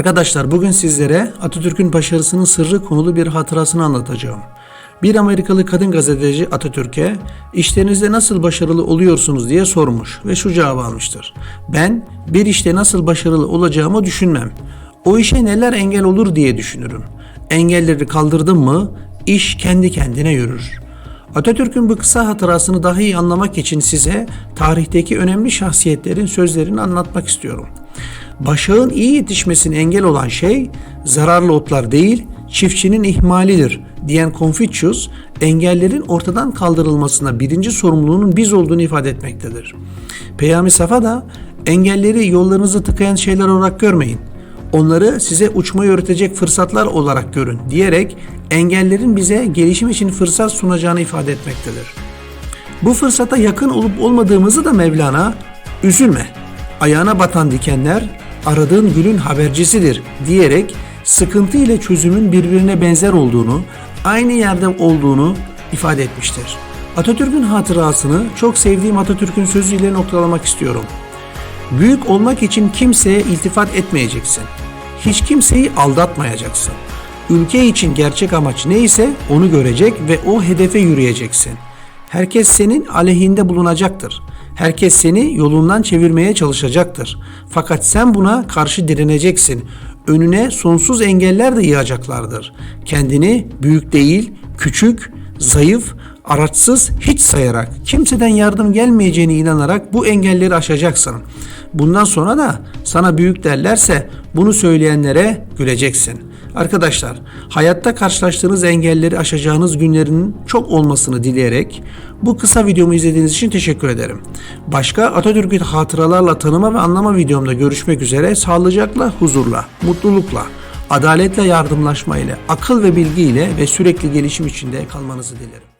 Arkadaşlar bugün sizlere Atatürk'ün başarısının sırrı konulu bir hatırasını anlatacağım. Bir Amerikalı kadın gazeteci Atatürk'e işlerinizde nasıl başarılı oluyorsunuz diye sormuş ve şu cevabı almıştır. Ben bir işte nasıl başarılı olacağımı düşünmem. O işe neler engel olur diye düşünürüm. Engelleri kaldırdım mı iş kendi kendine yürür. Atatürk'ün bu kısa hatırasını daha iyi anlamak için size tarihteki önemli şahsiyetlerin sözlerini anlatmak istiyorum. Başağın iyi yetişmesine engel olan şey zararlı otlar değil, çiftçinin ihmalidir diyen Confucius, engellerin ortadan kaldırılmasına birinci sorumluluğunun biz olduğunu ifade etmektedir. Peyami Safa da engelleri yollarınızı tıkayan şeyler olarak görmeyin. Onları size uçmayı öğretecek fırsatlar olarak görün diyerek engellerin bize gelişim için fırsat sunacağını ifade etmektedir. Bu fırsata yakın olup olmadığımızı da Mevlana üzülme. Ayağına batan dikenler aradığın gülün habercisidir diyerek sıkıntı ile çözümün birbirine benzer olduğunu, aynı yerde olduğunu ifade etmiştir. Atatürk'ün hatırasını çok sevdiğim Atatürk'ün sözüyle noktalamak istiyorum. Büyük olmak için kimseye iltifat etmeyeceksin. Hiç kimseyi aldatmayacaksın. Ülke için gerçek amaç neyse onu görecek ve o hedefe yürüyeceksin. Herkes senin aleyhinde bulunacaktır. Herkes seni yolundan çevirmeye çalışacaktır. Fakat sen buna karşı direneceksin. Önüne sonsuz engeller de yığacaklardır. Kendini büyük değil, küçük, zayıf, araçsız hiç sayarak, kimseden yardım gelmeyeceğine inanarak bu engelleri aşacaksın. Bundan sonra da sana büyük derlerse bunu söyleyenlere güleceksin. Arkadaşlar, hayatta karşılaştığınız engelleri aşacağınız günlerin çok olmasını dileyerek bu kısa videomu izlediğiniz için teşekkür ederim. Başka Atatürk'ü hatıralarla tanıma ve anlama videomda görüşmek üzere sağlıcakla, huzurla, mutlulukla, adaletle yardımlaşma ile, akıl ve bilgi ile ve sürekli gelişim içinde kalmanızı dilerim.